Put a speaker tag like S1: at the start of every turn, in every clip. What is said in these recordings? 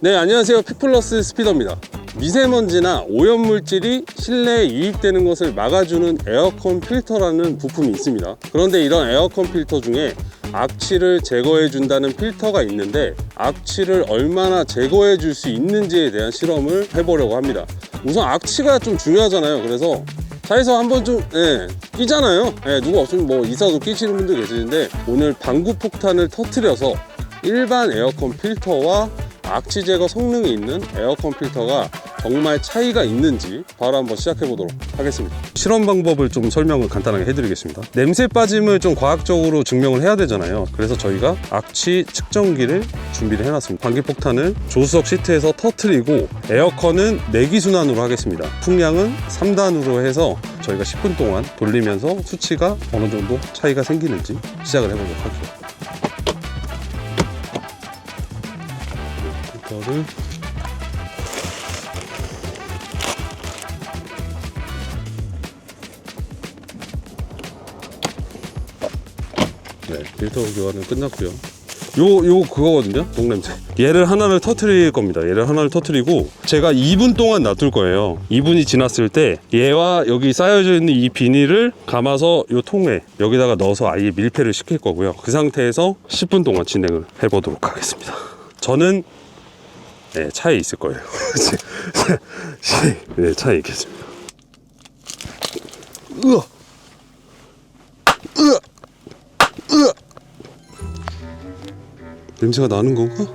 S1: 네, 안녕하세요. 피플러스 스피더입니다. 미세먼지나 오염물질이 실내에 유입되는 것을 막아주는 에어컨 필터라는 부품이 있습니다. 그런데 이런 에어컨 필터 중에 악취를 제거해 준다는 필터가 있는데 악취를 얼마나 제거해 줄 수 있는지에 대한 실험을 해보려고 합니다. 우선 악취가 좀 중요하잖아요. 그래서 차에서 한번 좀, 예, 끼잖아요. 예, 누가 없으면 뭐 이사도 끼시는 분들 계시는데 오늘 방구 폭탄을 터트려서 일반 에어컨 필터와 악취 제거 성능이 있는 에어컨 필터가 정말 차이가 있는지 바로 한번 시작해 보도록 하겠습니다. 실험 방법을 좀 설명을 간단하게 해드리겠습니다. 냄새 빠짐을 좀 과학적으로 증명을 해야 되잖아요. 그래서 저희가 악취 측정기를 준비를 해놨습니다. 방귀 폭탄을 조수석 시트에서 터트리고 에어컨은 내기 순환으로 하겠습니다. 풍량은 3단으로 해서 저희가 10분 동안 돌리면서 수치가 어느 정도 차이가 생기는지 시작을 해보도록 할게요. 필터를 네, 필터 교환은 끝났고요. 요, 요 그거거든요. 동냄새. 얘를 하나를 터트릴 겁니다. 얘를 하나를 터트리고 제가 2분 동안 놔둘 거예요. 2분이 지났을 때 얘와 여기 쌓여져 있는 이 비닐을 감아서 요 통에 여기다가 넣어서 아예 밀폐를 시킬 거고요. 그 상태에서 10분 동안 진행을 해보도록 하겠습니다. 저는 네, 차에 있을 거예요. 네, 차에 있겠습니다. 으아! 으아! 으아! 냄새가 나는 건가?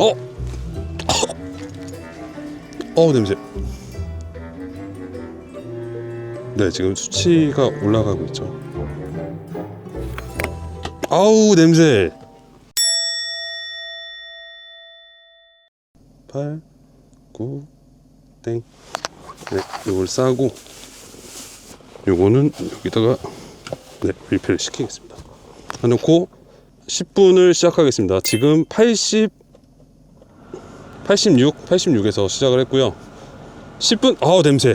S1: 어? 어 냄새. 네, 지금 수치가 올라가고 있죠. 아우 냄새. 8, 9, 땡. 네, 요걸 싸고 요거는 여기다가 네, 밀폐를 시키겠습니다. 해놓고 10분을 시작하겠습니다. 지금 80, 86, 86에서 시작을 했고요. 10분, 아우 냄새.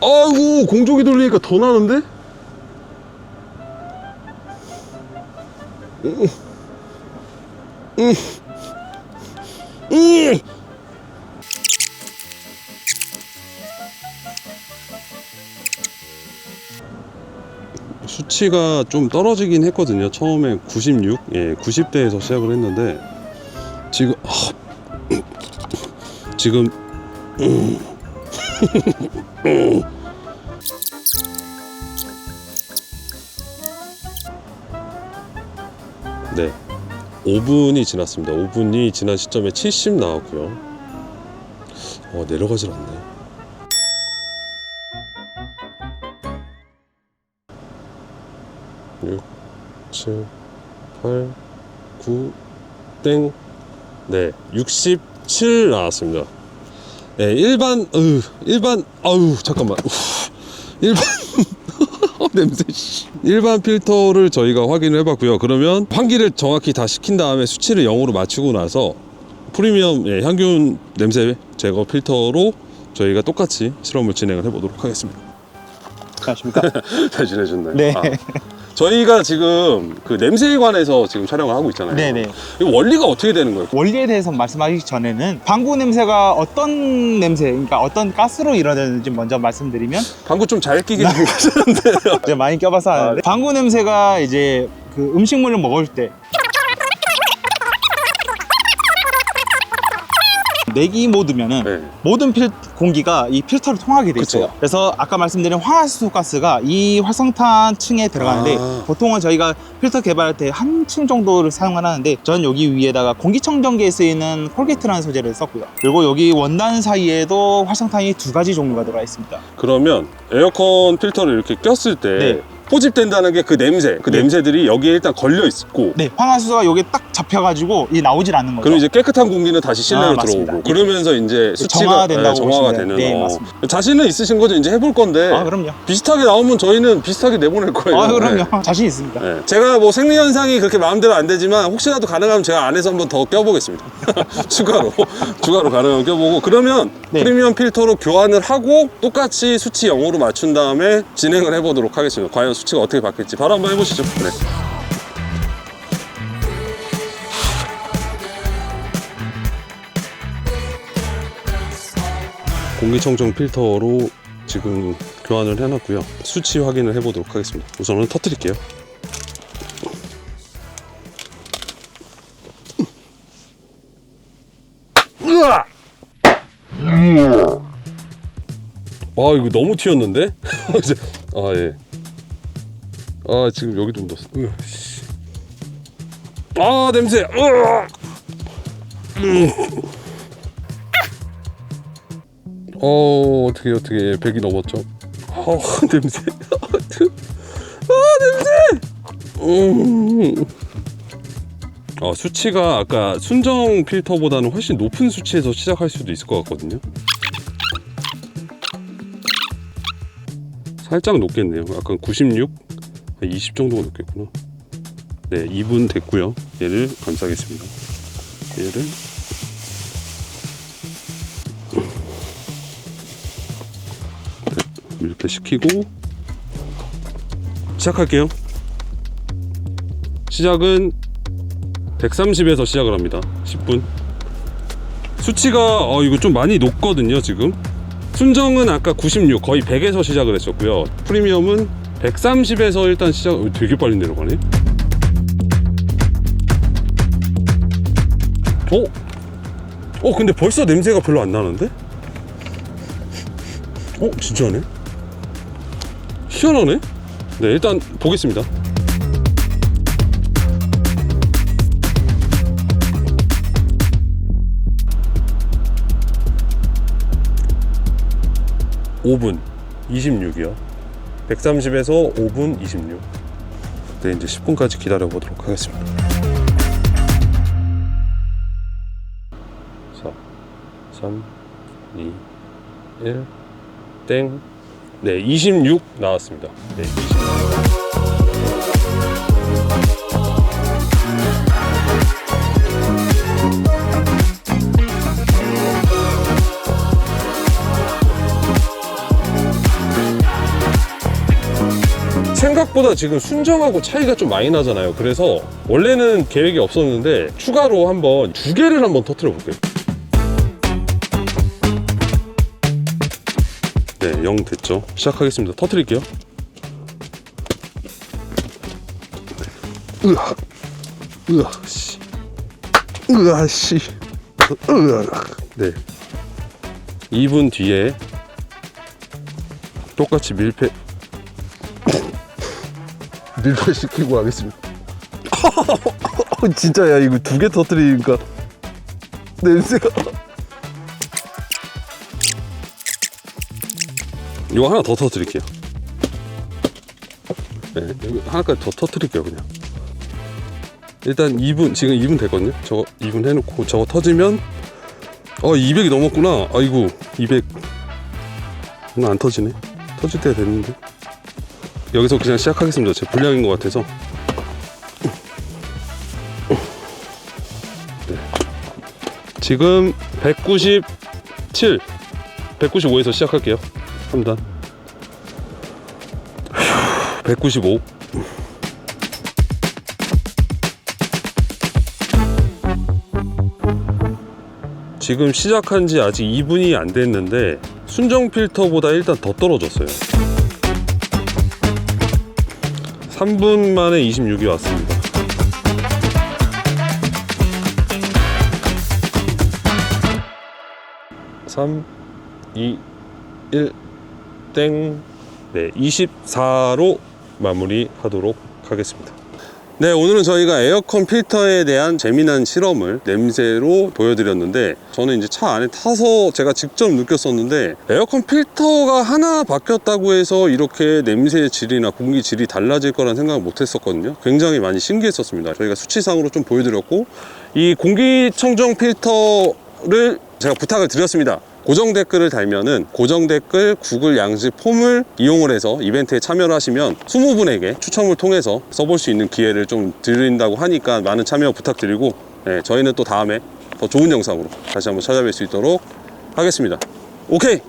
S1: 아이고 공조기 돌리니까 더 나는데? 음. 음. 음. 수치가 좀 떨어지긴 했거든요. 처음에 96, 예, 90대에서 시작을 했는데 지금 아, 지금 네. 5분이 지났습니다. 5분이 지난 시점에 70 나왔고요. 어, 내려가질 않네. 육, 칠, 팔, 구, 땡. 네, 67 나왔습니다. 네, 일반, 으, 일반, 아유, 잠깐만. 일반, 냄새, 씨. 일반 필터를 저희가 확인을 해봤고요. 그러면 환기를 정확히 다 시킨 다음에 수치를 0으로 맞추고 나서 프리미엄 예, 향균 냄새 제거 필터로 저희가 똑같이 실험을 진행을 해보도록 하겠습니다.
S2: 안녕하십니까?
S1: 잘 지내셨나요?
S2: 네.
S1: 아, 저희가 지금 그 냄새에 관해서 지금 촬영을 하고 있잖아요.
S2: 네네.
S1: 이 원리가 어떻게 되는 거예요?
S2: 원리에 대해서 말씀하기 전에는 방구 냄새가 어떤 냄새, 그러니까 어떤 가스로 일어나는지 먼저 말씀드리면
S1: 방구 좀 잘 끼게 생겼는데요.
S2: 제가 많이 껴봐서
S1: 아,
S2: 아는데 방구 냄새가 이제 그 음식물을 먹을 때 내기 모드면은
S1: 네.
S2: 모든 필, 공기가 이 필터를 통하게 돼 있어요.
S1: 그쵸.
S2: 그래서 아까 말씀드린 화학수소 가스가 이 활성탄 층에 들어가는데
S1: 아.
S2: 보통은 저희가 필터 개발할 때 한 층 정도를 사용을 하는데 전 여기 위에다가 공기청정기에 쓰이는 콜게이트라는 소재를 썼고요. 그리고 여기 원단 사이에도 활성탄이 두 가지 종류가 들어가 있습니다.
S1: 그러면 에어컨 필터를 이렇게 꼈을 때
S2: 네.
S1: 포집된다는 게 그 냄새, 그
S2: 네.
S1: 냄새들이 여기에 일단 걸려 있고
S2: 네, 황화수소가 여기 딱 잡혀가지고 이 나오질 않는 거죠.
S1: 그럼 이제 깨끗한 공기는 다시 실내로
S2: 아, 맞습니다.
S1: 들어오고
S2: 예.
S1: 그러면서 이제 수치가
S2: 정화된다고
S1: 네, 정화가
S2: 보시면
S1: 되는
S2: 네,
S1: 거.
S2: 맞습니다.
S1: 자신은 있으신 거죠? 이제 해볼 건데
S2: 아, 그럼요.
S1: 비슷하게 나오면 저희는 비슷하게 내보낼 거예요.
S2: 아,
S1: 네.
S2: 그럼요. 자신 있습니다.
S1: 네. 제가 뭐 생리 현상이 그렇게 마음대로 안 되지만 혹시라도 가능하면 제가 안에서 한번 더 껴보겠습니다. 추가로 추가로 가능하면 껴보고 그러면
S2: 네.
S1: 프리미엄 필터로 교환을 하고 똑같이 수치 0으로 맞춘 다음에 진행을 해보도록 하겠습니다. 과연 수치가 어떻게 바뀔지 바로 한번 해보시죠. 네. 공기청정 필터로 지금 교환을 해놨고요. 수치 확인을 해보도록 하겠습니다. 우선은 터뜨릴게요. 으아! 아 이거 너무 튀었는데? 아 예. 아 지금 묻었어. 으아, 씨. 아 냄새. 으아! 음. 어 어떻게 어떻게 100이 넘었죠? 어 냄새. 아 냄새. 음. 어, 수치가 아까 순정 필터보다는 훨씬 높은 수치에서 시작할 수도 있을 것 같거든요. 살짝 높겠네요. 약간 96, 20 정도가 높겠구나. 네, 2분 됐고요. 얘를 감싸겠습니다. 얘를 네, 이렇게 시키고 시작할게요. 시작은 130에서 시작을 합니다. 10분. 수치가 어 이거 좀 많이 높거든요, 지금. 순정은 아까 96 거의 100에서 시작을 했었고요. 프리미엄은 130에서 일단 시작 어, 되게 빨리 내려가네. 어? 어 근데 벌써 냄새가 별로 안 나는데? 어 진짜네? 희한하네? 네 일단 보겠습니다. 오분 26이요. 130에서 5분 26. 네, 이제 10분까지 기다려 보도록 하겠습니다. 4, 3, 2, 1, 땡. 네, 26 나왔습니다. 네, 26. 생각보다 지금 순정하고 차이가 좀 많이 나잖아요. 그래서 원래는 계획이 없었는데 추가로 한번 두 개를 한번 터트려 볼게요. 네, 0 됐죠. 시작하겠습니다. 터트릴게요. 으아, 으아, 씨, 으아, 씨, 으아. 네. 2분 뒤에 똑같이 밀폐 밀폐 시키고 하겠습니다. 진짜 야 이거 두 개 터뜨리니까 냄새가. 이거 하나 더 터뜨릴게요. 네, 여기 하나까지 더 터뜨릴게요 그냥. 일단 2분 지금 2분 됐거든요. 저거 2분 해놓고 저거 터지면 어 200이 넘었구나. 아이고 200. 이거 안 터지네. 터질 때가 됐는데. 여기서 그냥 시작하겠습니다. 제 분량인 것 같아서. 네. 지금 197, 195에서 시작할게요. 3단. 195. 지금 시작한 지 아직 2분이 안 됐는데 순정 필터보다 일단 더 떨어졌어요. 3분 만에 26이 왔습니다. 삼, 이, 일, 땡. 네, 24로 마무리하도록 하겠습니다. 네, 오늘은 저희가 에어컨 필터에 대한 재미난 실험을 냄새로 보여드렸는데 저는 이제 차 안에 타서 제가 직접 느꼈었는데 에어컨 필터가 하나 바뀌었다고 해서 이렇게 냄새의 질이나 공기 질이 달라질 거란 생각을 못 했었거든요. 굉장히 많이 신기했었습니다. 저희가 수치상으로 좀 보여드렸고 이 공기청정 필터를 제가 부탁을 드렸습니다. 고정 댓글을 달면은 고정 댓글 구글 양지 폼을 이용을 해서 이벤트에 참여를 하시면 20분에게 추첨을 통해서 써볼 수 있는 기회를 좀 드린다고 하니까 많은 참여 부탁드리고 네, 저희는 또 다음에 더 좋은 영상으로 다시 한번 찾아뵐 수 있도록 하겠습니다. 오케이!